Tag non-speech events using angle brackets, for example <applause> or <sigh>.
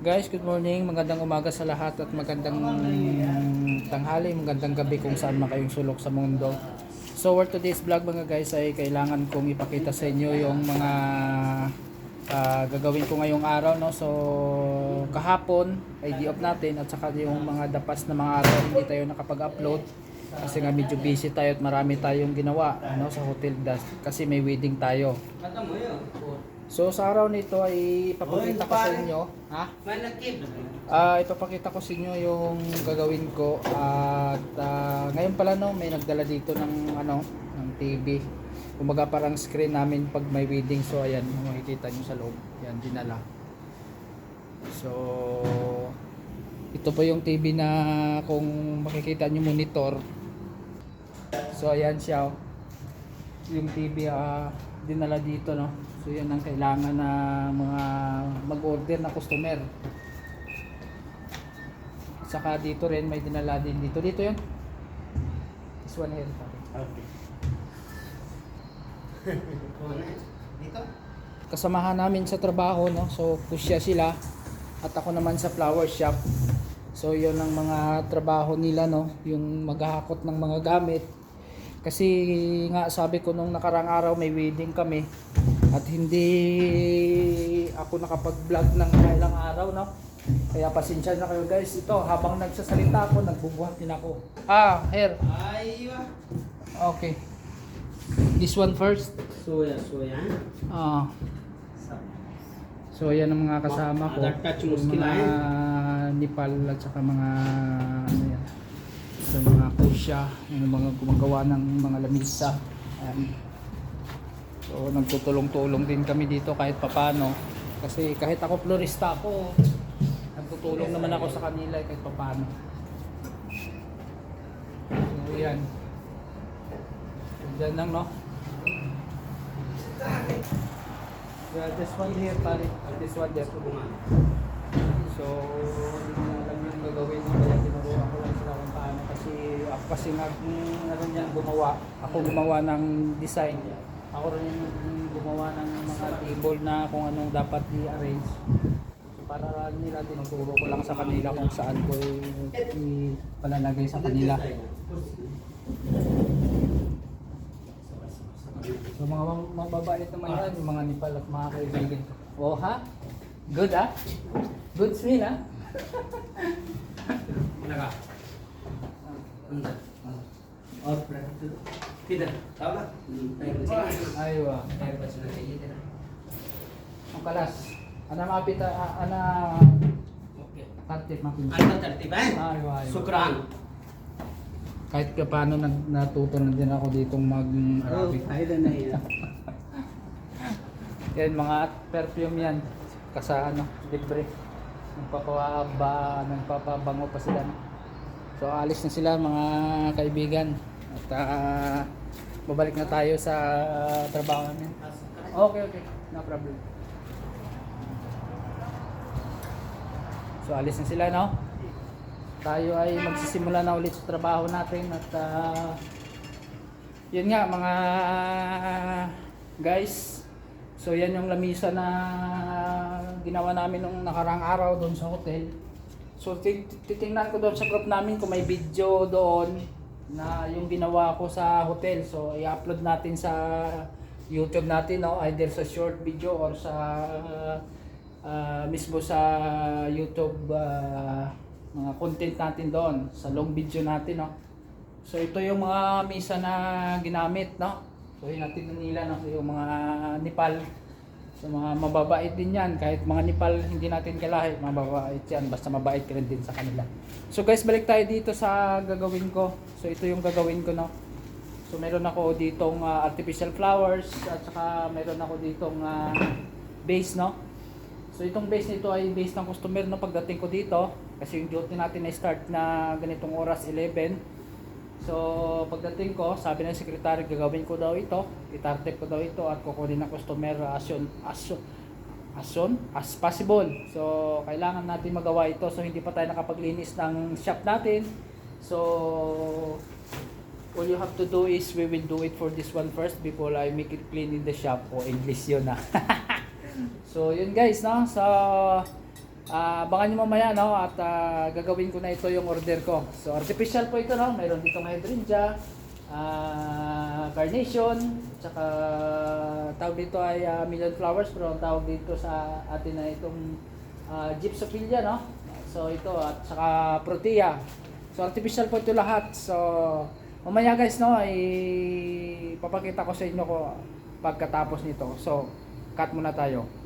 Guys, good morning. Magandang umaga sa lahat at magandang tanghali, magandang gabi kung saan man kayong sulok sa mundo. So, for today's vlog mga guys ay kailangan kong ipakita sa inyo yung mga ah, gagawin ko ngayong araw. No? So, kahapon ay di off natin at saka yung mga dapas na mga araw hindi tayo nakapag-upload kasi nga medyo busy tayo at marami tayong ginawa ano, sa Hotel Das kasi may wedding tayo. So sa araw nito ay ipapakita ko sa inyo, ha? Ah, ipapakita ko sa inyo yung gagawin ko at ah, ngayon pala no, may nagdala dito ng ano, ng TV. Kumbaga parang screen namin pag may wedding. So ayan, makikita niyo sa loob. Yan dinala. So ito po yung TV na kung makikita niyo monitor. So ayan siya. oh. Yung TV ah dinala dito no. So yan ang kailangan na mga mag-order na customer. Saka dito rin may dinala din dito. Dito yun. This one here. Okay. <laughs> Dito? Kasamahan namin sa trabaho no. So pusya sila at ako naman sa flower shop. So yun ang mga trabaho nila no, yung maghahakot ng mga gamit. Kasi nga sabi ko nung nakarang araw may wedding kami at hindi ako nakapag-vlog ng ilang araw no. Kaya pasensya na kayo guys. Ito habang nagsasalita ako, nagbubuhat din ako. Ah, here. Aywa. Okay. This one first. Soya, soya. Ah. So yan ang mga kasama ko. Yung mga Nepal at saka mga ano yan. Sa mga kusya, yung mga gumagawa ng mga lamisa. Ayan. So nagtutulong-tulong din kami dito kahit papano. Kasi kahit ako florista ako, nagtutulong naman ako sa kanila kahit papano. So yan. Diyan lang no. Yeah, this one here, pare. At this one there. So, hindi ko alam yung gagawin mo. Kaya tinuruan ko lang sila kung paano. Kasi ako kasi nga, mm, ano gumawa. Ako gumawa ng design. Ako rin yung gumawa ng mga table na kung anong dapat i-arrange. So, para nila, tinuturo ko lang sa kanila kung saan ko ipalalagay sa kanila. So mga mababait naman yan, yung mga nipal at mga kaibigan ko. Oh ha? Good ah? Good smell ah? Ano Naka. Or किधर तावला पैर बचना Aywa. पैर बचना चाहिए तेरा Ang kalas. Ana mapita, ah, ana okay tartip mapin. अंदर तरतीब है Aywa, aywa. शुक्रान Kahit ka paano nag, natuto na din ako ditong mag-Arabic. फायदा नहीं है Yan, mga <laughs> perfume yan. Kasa ano, libre. Nagpapaba, nagpapabango pa sila. no? So alis na sila mga kaibigan. At ah, babalik na tayo sa trabaho namin. Okay, okay. No problem. So alis na sila, no? Tayo ay magsisimula na ulit sa trabaho natin at ah, yun nga mga guys. So yan yung lamisa na ginawa namin nung nakarang araw doon sa hotel. So tit- titingnan ko doon sa group namin kung may video doon na yung ginawa ko sa hotel. So i-upload natin sa YouTube natin no either sa short video or sa ah, mismo sa YouTube ah, mga content natin doon sa long video natin no. So ito yung mga misa na ginamit no. So yun natin nila no yung mga Nepal. So mga mababait din yan kahit mga Nepal hindi natin kalahi mababait yan basta mabait ka rin din sa kanila. So guys balik tayo dito sa gagawin ko. So ito yung gagawin ko no. So meron ako ditong ah, artificial flowers at saka meron ako ditong ah, base no. So itong base nito ay base ng customer no pagdating ko dito kasi yung duty natin ay start na ganitong oras 11. So pagdating ko, sabi ng secretary gagawin ko daw ito, itartip ko daw ito at kukunin ng customer as soon as soon as soon as possible. So kailangan natin magawa ito so hindi pa tayo nakapaglinis ng shop natin. So all you have to do is we will do it for this one first before I make it clean in the shop o English yun na <laughs> so yun guys no so Ah, abangan nyo mamaya no at ah, gagawin ko na ito yung order ko. So artificial po ito no, mayroon ditong hydrangea, ah, carnation, tsaka tawag dito ay ah, million flowers pero ang tawag dito sa atin na itong uh, gypsophilia no. So ito at saka protea. So artificial po ito lahat. So mamaya guys no ay papakita ko sa inyo ko pagkatapos nito. So cut muna tayo.